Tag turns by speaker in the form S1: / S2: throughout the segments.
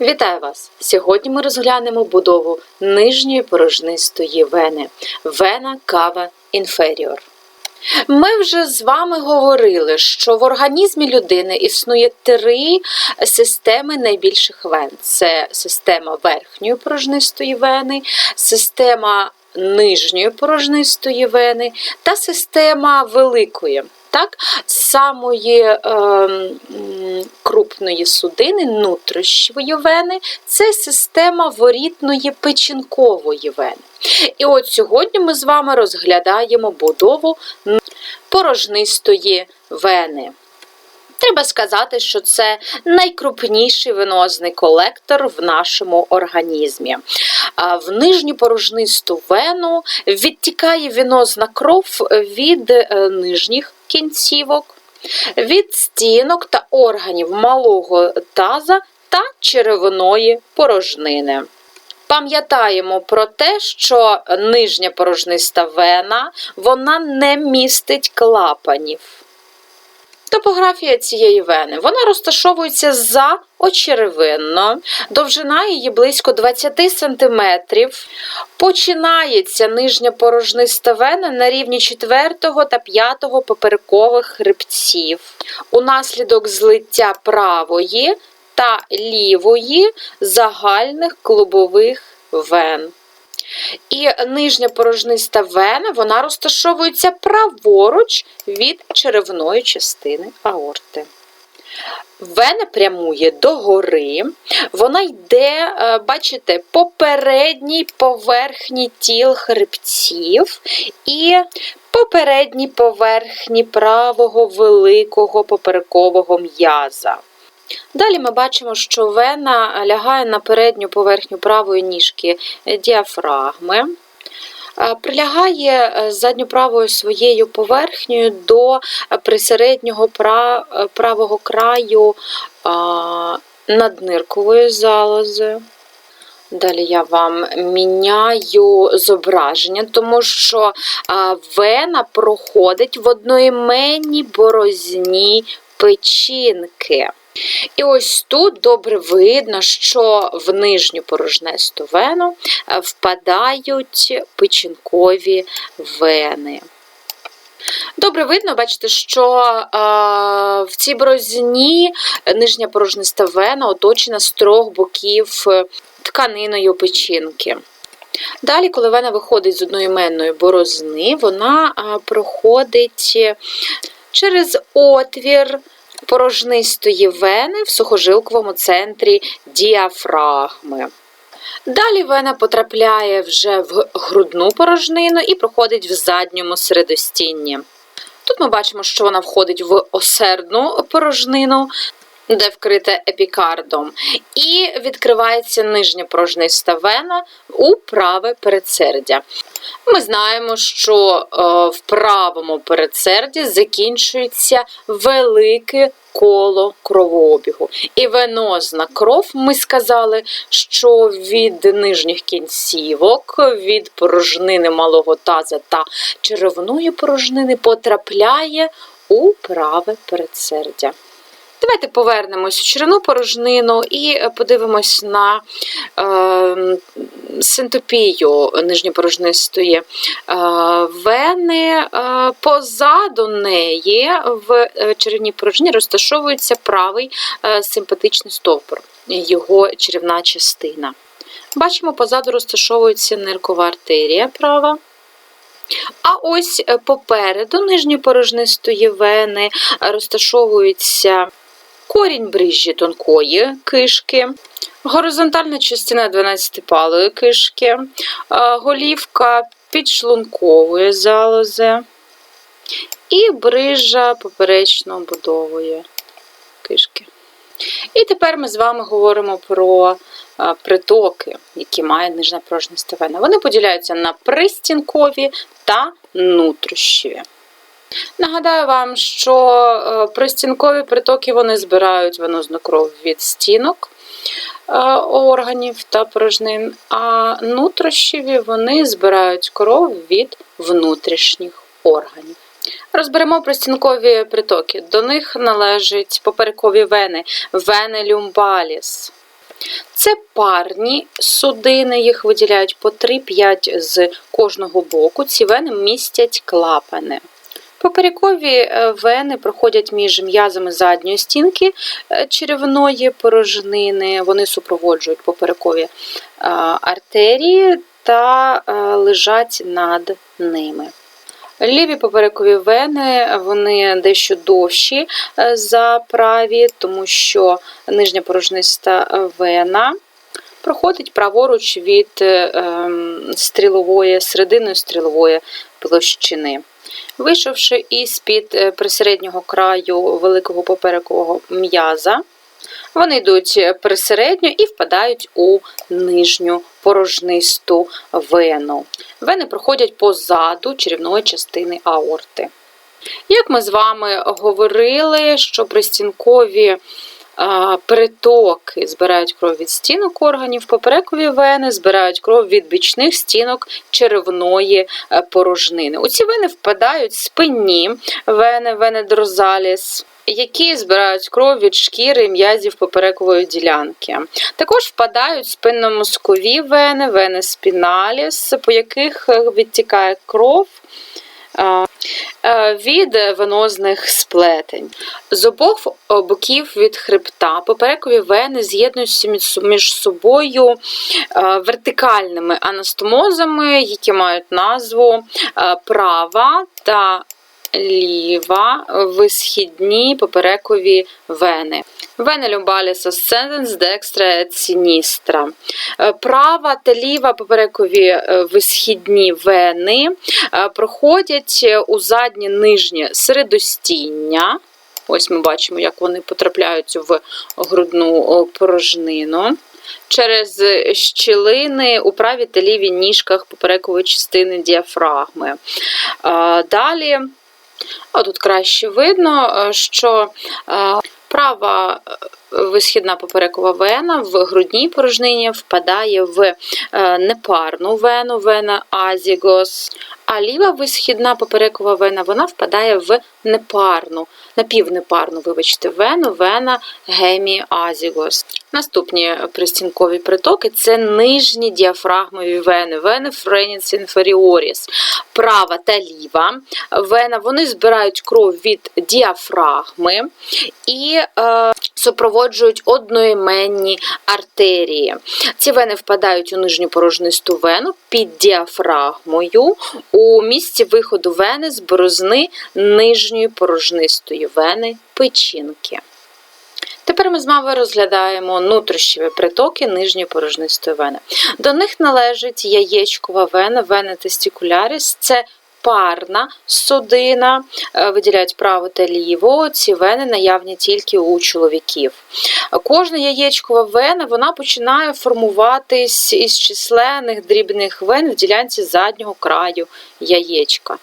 S1: Вітаю вас! Сьогодні ми розглянемо будову нижньої порожнистої вени вена кава інферіор. Ми вже з вами говорили, що в організмі людини існує три системи найбільших вен: це система верхньої порожнистої вени, система нижньої порожнистої вени та система великої. Так, самої е, крупної судини, нутрощової вени, це система ворітної печінкової вени. І от сьогодні ми з вами розглядаємо будову порожнистої вени. Треба сказати, що це найкрупніший венозний колектор в нашому організмі. В нижню порожнисту вену відтікає венозна кров від е, нижніх кінцівок, від стінок та органів малого таза та черевної порожнини. Пам'ятаємо про те, що нижня порожниста вена вона не містить клапанів. Топографія цієї вени. Вона розташовується за очеревинно, довжина її близько 20 см. Починається нижня порожниста вена на рівні 4 та 5 поперекових хребців. Унаслідок злиття правої та лівої загальних клубових вен. І нижня порожниста вена вона розташовується праворуч від черевної частини аорти. Вена прямує догори, вона йде, е, бачите, по передній поверхні тіл хребців і попередній поверхні правого великого поперекового м'яза. Далі ми бачимо, що вена лягає на передню поверхню правої ніжки діафрагми, е, прилягає е, задньоправою своєю поверхнею до е, присереднього е, правого краю надниркової залози. Далі я вам міняю зображення, тому що вена проходить в одноіменній борозні печінки. І ось тут добре видно, що в нижню порожнесту вену е, впадають печінкові вени. Добре видно, бачите, що е, в цій борозні нижня порожниста вена оточена з трьох боків е, тканиною печінки. Далі, коли вена виходить з одноіменної борозни, вона е, проходить через отвір порожнистої вени в сухожилковому центрі діафрагми. Далі вена потрапляє вже в грудну порожнину і проходить в задньому середостінні. Тут ми бачимо, що вона входить в осердну порожнину, де вкрита епікардом, і відкривається нижня порожниста вена у праве передсердя. Ми знаємо, що е, в правому передсерді закінчується велике коло кровообігу. І венозна кров, ми сказали, що від нижніх кінцівок, від порожнини малого таза та черевної порожнини потрапляє у праве передсердя. Давайте повернемось у черевну порожнину і е, подивимось на е, синтопію нижньопорожнистої е, вени. Е, позаду неї в е, черевній порожнині розташовується правий е, симпатичний стовбур, його черевна частина. Бачимо, позаду розташовується ниркова артерія права. А ось е, попереду нижньої порожнистої вени розташовується корінь брижі тонкої кишки, горизонтальна частина 12-палої кишки, голівка підшлункової залози і брижа поперечно-будової кишки. І тепер ми з вами говоримо про притоки, які має нижня порожниста вена. Вони поділяються на пристінкові та нутрощові. Нагадаю вам, що е, пристінкові притоки вони збирають венозну кров від стінок е, органів та порожнин, а нутрощові вони збирають кров від внутрішніх органів. Розберемо простінкові притоки. До них належать поперекові вени, вени люмбаліс. Це парні судини, їх виділяють по 3-5 з кожного боку. Ці вени містять клапани. Поперекові е, вени проходять між м'язами задньої стінки е, черевної порожнини. Вони супроводжують поперекові е, артерії та лежать над ними. Ліві поперекові вени вони дещо довші за праві, тому що нижня порожниста вена проходить праворуч від ем, стрілової, середини стрілової площини. Вийшовши із-під е, присереднього краю великого поперекового м'яза, вони йдуть присередньо і впадають у нижню порожнисту вену. Вени проходять позаду черівної частини аорти. Як ми з вами говорили, що пристінкові притоки збирають кров від стінок органів, поперекові вени збирають кров від бічних стінок черевної е, порожнини. У ці вени впадають спинні вени, вени дрозаліс, які збирають кров від шкіри м'язів поперекової ділянки. Також впадають спинномозкові вени, вени спіналіс, по яких е, відтікає кров від венозних сплетень. З обох боків від хребта поперекові вени з'єднуються між- між собою е, вертикальними анастомозами, які мають назву е, права та ліва висхідні поперекові вени. Вени lumbalis ascendens, dextra sinistra. Е, Права та ліва поперекові е, висхідні вени е, проходять у заднє нижнє середостіння. Ось ми бачимо, як вони потрапляють в грудну порожнину. Через щілини у правій та лівій ніжках поперекової частини діафрагми. Далі, а тут краще видно, е, що е, права е, висхідна поперекова вена в грудній порожнині впадає в непарну вену, вена азігос, а ліва висхідна поперекова вена вона впадає в непарну, напівнепарну, вибачте, вену, вена геміазігос. Наступні пристінкові притоки це нижні діафрагмові вени, вени френіц інферіоріс, права та ліва вена. Вони збирають кров від діафрагми і е, супроводжують одноіменні артерії. Ці вени впадають у нижню порожнисту вену під діафрагмою у місці виходу вени з борозни нижньої порожнистої вени печінки. Тепер ми з вами розглядаємо нутрощеві притоки нижньої порожнистої вени. До них належить яєчкова вена, вена тестикуляріс. Це парна судина, е, виділяють право та ліво. Ці вени наявні тільки у чоловіків. Кожна яєчкова вена вона починає формуватись із численних дрібних вен в ділянці заднього краю яєчка.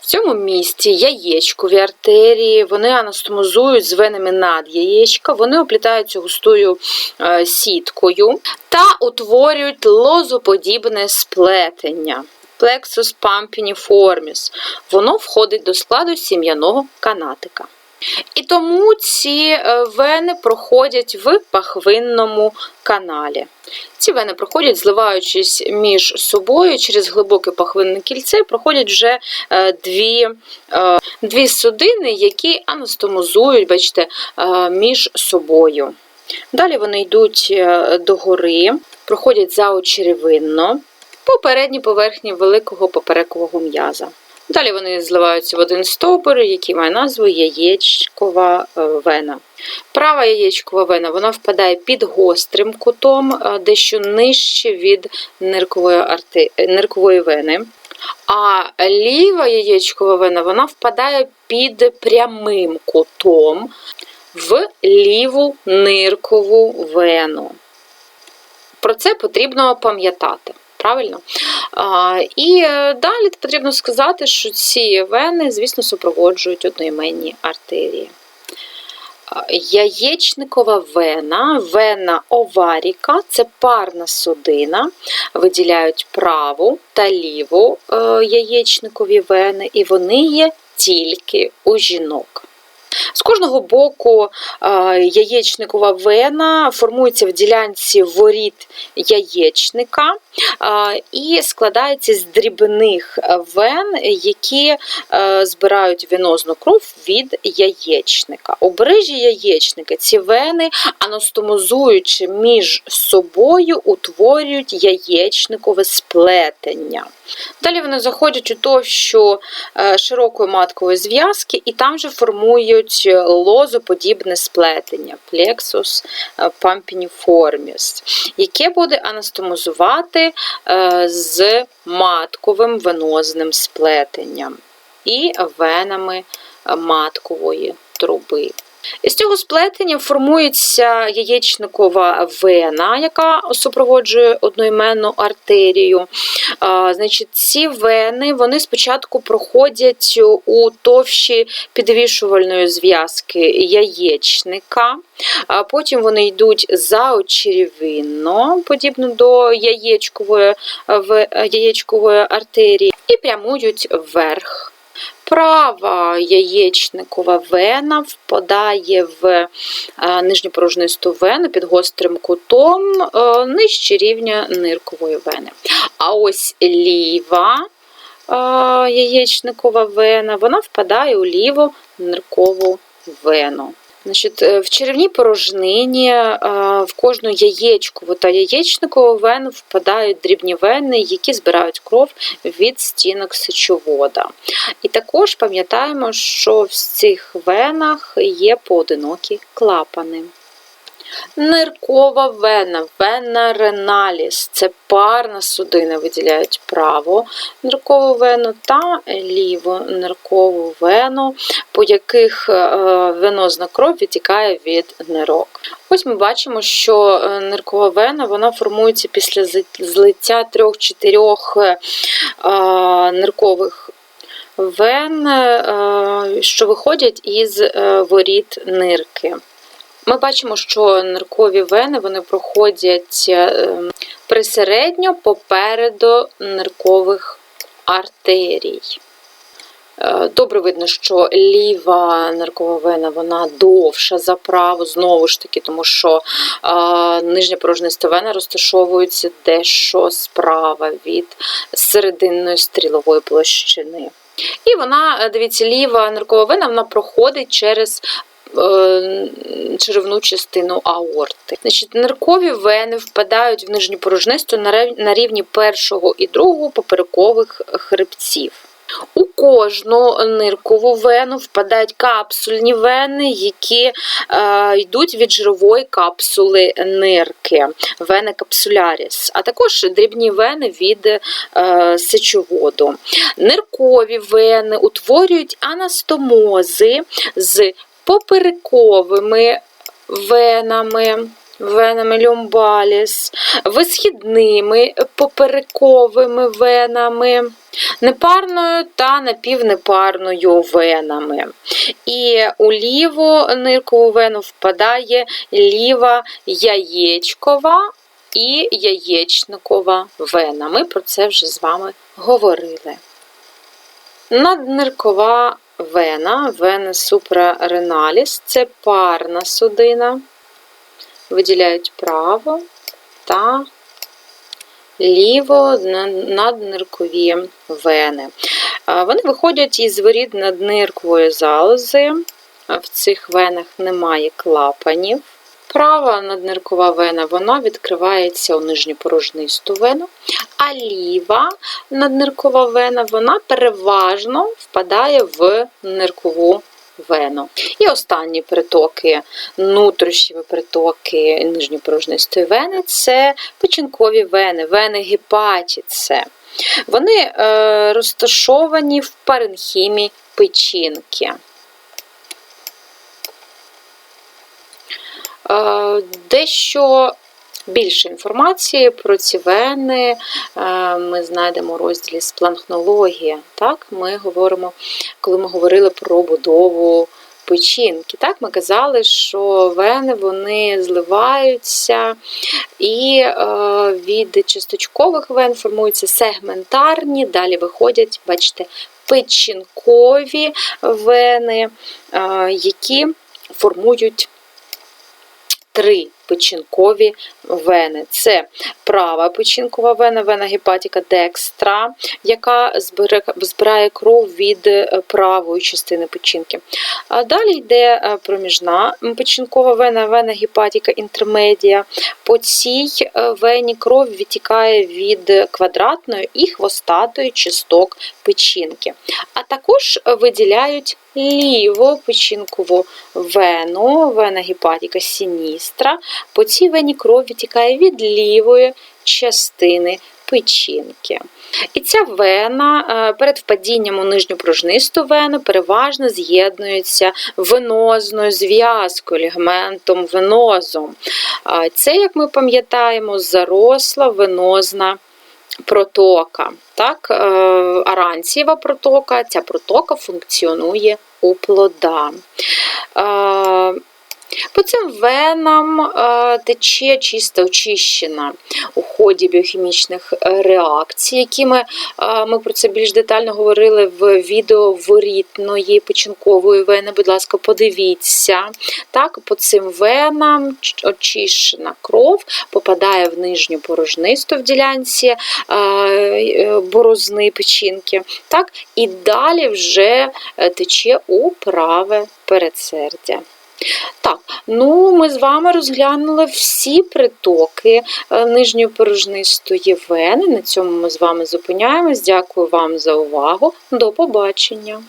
S1: В цьому місці яєчкові артерії, вони анастомозують з венами над яєчка, вони оплітаються густою е, сіткою та утворюють лозоподібне сплетення. Plexus pampiniformis. Воно входить до складу сім'яного канатика. І тому ці е, вени проходять в пахвинному каналі. Ці вени проходять, зливаючись між собою через глибоке пахвинне кільце, проходять вже е, дві, е, дві судини, які анастомозують, бачите, між собою. Далі вони йдуть догори, проходять заочеревинно по передній поверхні великого поперекового м'яза. Далі вони зливаються в один стовбур, який має назву яєчкова е, вена. Права яєчкова вена вона впадає під гострим кутом, е, дещо нижче від ниркової, арти... ниркової вени. А ліва яєчкова вена вона впадає під прямим кутом в ліву ниркову вену. Про це потрібно пам'ятати. Правильно? І е, далі потрібно сказати, що ці вени, звісно, супроводжують одноіменні артерії. Яєчникова вена, вена оваріка це парна судина, виділяють праву та ліву е, яєчникові вени, і вони є тільки у жінок. З кожного боку е, яєчникова вена формується в ділянці воріт яєчника е, і складається з дрібних вен, які е, збирають венозну кров від яєчника. У бережі яєчника ці вени, анастомозуючи між собою, утворюють яєчникове сплетення. Далі вони заходять у товщу широкої маткової зв'язки, і там же формують лозоподібне сплетення плексус е, pampiniformis, яке буде анастомозувати е, з матковим венозним сплетенням і венами маткової труби. Із цього сплетення формується яєчникова вена, яка супроводжує одноіменну артерію. А, Значить, Ці вени вони спочатку проходять у товщі підвішувальної зв'язки яєчника, а потім вони йдуть заочеревинно, подібно до яєчкової, яєчкової артерії, і прямують вверх. Права яєчникова вена впадає в нижню порожнисту вену під гострим кутом е, нижче рівня ниркової вени. А ось ліва е, яєчникова вена вона впадає у ліву ниркову вену. Значить, е, в черевній порожнині е, в кожну яєчкову та яєчникову вену впадають дрібні вени, які збирають кров від стінок сечовода. І також пам'ятаємо, що в цих венах є поодинокі клапани. Ниркова вена, вена реналіс це парна судина, виділяють праву ниркову вену та ліву ниркову вену, по яких е, венозна кров відтікає від нирок. Ось ми бачимо, що е, ниркова вена вона формується після злиття трьох-чотирьох е, ниркових вен, що виходять із воріт нирки. Ми бачимо, що ниркові вени вони проходять е, присередньо попереду ниркових артерій. Е, Добре видно, що ліва ниркова вена вона довша за праву, знову ж таки, тому що е, нижня порожниста вена розташовується дещо справа від серединної стрілової площини. І вона, е, дивіться, ліва ниркова вена вона проходить через черевну частину аорти. Значить, ниркові вени впадають в нижню порожнисту на рівні першого і другого поперекових хребців. У кожну ниркову вену впадають капсульні вени, які е, йдуть від жирової капсули нирки, вени капсуляріс, а також дрібні вени від е, сечоводу. Ниркові вени утворюють анастомози з поперековими венами. Венами люмбаліс, висхідними поперековими венами, непарною та напівнепарною венами. І у ліву ниркову вену впадає ліва яєчкова і яєчникова вена. Ми про це вже з вами говорили. Надниркова вена, вена супрареналіс це парна судина. Виділяють право та ліво надниркові вени. Вони виходять із воріт надниркової залози. В цих венах немає клапанів. Права надниркова вена вона відкривається у нижньопорожнисту вену, а ліва надниркова вена вона переважно впадає в ниркову вену. І останні притоки, внутрішні притоки нижньопорожнистої вени це печінкові вени, вени гепатіце. Вони е, розташовані в паренхімі печінки. Дещо більше інформації про ці вени е, ми знайдемо у розділі спланхнологія. Так, ми говоримо, коли ми говорили про будову печінки. Так, ми казали, що вени вони зливаються, і е, від часточкових вен формуються сегментарні, далі виходять, бачите, печінкові вени, е, які формують три печінкові вени. Це права печінкова вена, вена гепатіка декстра, яка збирає кров від е, правої частини печінки. Далі йде е, проміжна печінкова вена, вена гепатіка інтермедія. По цій е, вені кров відтікає від квадратної і хвостатої часток печінки. А також виділяють ліву печінкову вену, вена гепатіка сіністра. По цій вені кров відтікає від лівої частини печінки. І ця вена е, перед впадінням у нижню пружнисту вену переважно з'єднується венозною зв'язкою, лігментом венозом. Це, як ми пам'ятаємо, заросла венозна протока. Так, е, аранцієва протока, ця протока функціонує у плода. По цим венам е, тече чисто очищена у ході біохімічних е, реакцій, які ми, е, ми про це більш детально говорили в відео ворітної печінкової вени. Будь ласка, подивіться. Так, по цим венам очищена кров попадає в нижню порожнисту в ділянці борозни печінки. Так, і далі вже тече у праве передсердя. Так, ну ми з вами розглянули всі притоки е, нижньої порожнистої вени. На цьому ми з вами зупиняємось. Дякую вам за увагу. До побачення!